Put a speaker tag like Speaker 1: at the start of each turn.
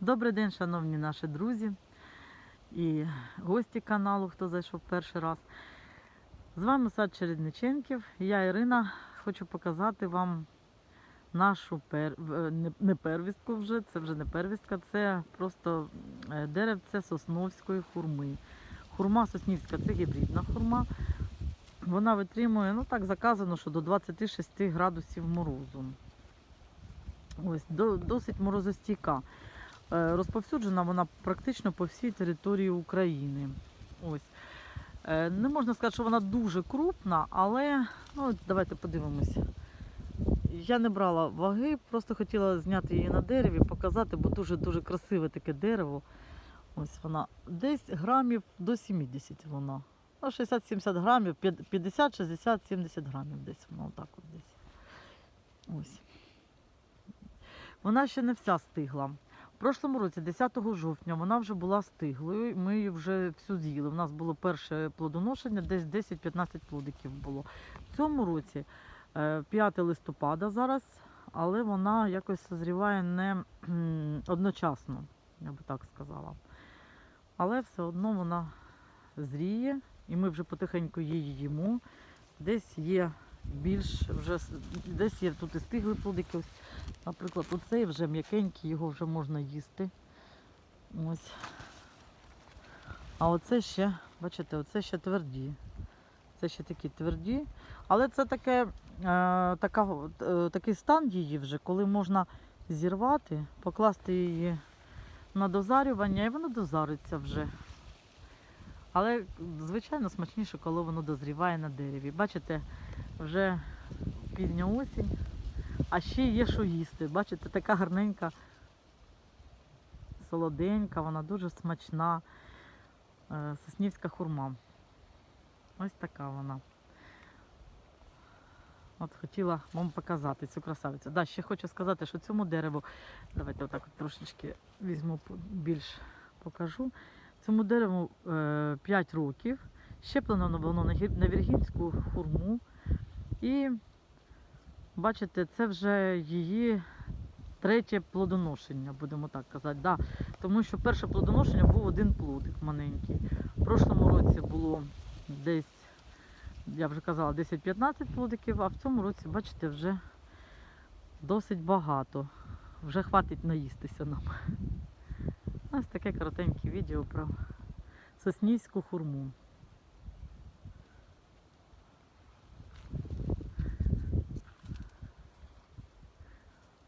Speaker 1: Добрий день, шановні наші друзі і гості каналу, хто зайшов перший раз. З вами сад Чередниченків. Я Ірина. Хочу показати вам нашу пер... не- не первістку вже, це вже не первістка, це просто е, деревце сосновської хурми. Хурма соснівська це гібридна хурма. Вона витримує, ну так заказано, що до 26 градусів морозу. Ось, до, досить морозостійка. Е, Розповсюджена вона практично по всій території України. Ось. Е, Не можна сказати, що вона дуже крупна, але ну, давайте подивимося. Я не брала ваги, просто хотіла зняти її на дереві, показати, бо дуже-дуже красиве таке дерево. Ось вона десь грамів до 70 вона. Ну, 60-70 грамів, 50, 60, 70 грамів десь вона отак от десь. Ось. Вона ще не вся стигла. В прошлому році, 10 жовтня, вона вже була стиглою. Ми її вже всю з'їли. У нас було перше плодоношення, десь 10-15 плодиків було. В цьому році е, 5 листопада зараз, але вона якось созріває не одночасно, я би так сказала. Але все одно вона зріє, і ми вже потихеньку її їмо. Десь є більш вже десь є тут і стигли плодики. Наприклад, оцей вже м'якенький, його вже можна їсти. Ось. А оце ще, бачите, оце ще тверді. Це ще такі тверді. Але це таке, е, така, е, такий стан її вже, коли можна зірвати, покласти її на дозарювання, і воно дозариться вже. Але, звичайно, смачніше, коли воно дозріває на дереві. Бачите, вже пізня осінь, а ще є що їсти. Бачите, така гарненька, солоденька, вона дуже смачна. Е, Соснівська хурма. Ось така вона. От хотіла вам показати цю красавицю. Да, ще хочу сказати, що цьому дереву, давайте отак от трошечки візьму більш покажу. Цьому дереву е, 5 років. Щеплено воно на, віргінську хурму. І бачите, це вже її третє плодоношення, будемо так казати. Да. Тому що перше плодоношення був один плодик маленький. В прошлому році було десь, я вже казала, 10-15 плодиків, а в цьому році, бачите, вже досить багато. Вже хватить наїстися нам. Ось таке коротеньке відео про соснівську хурму.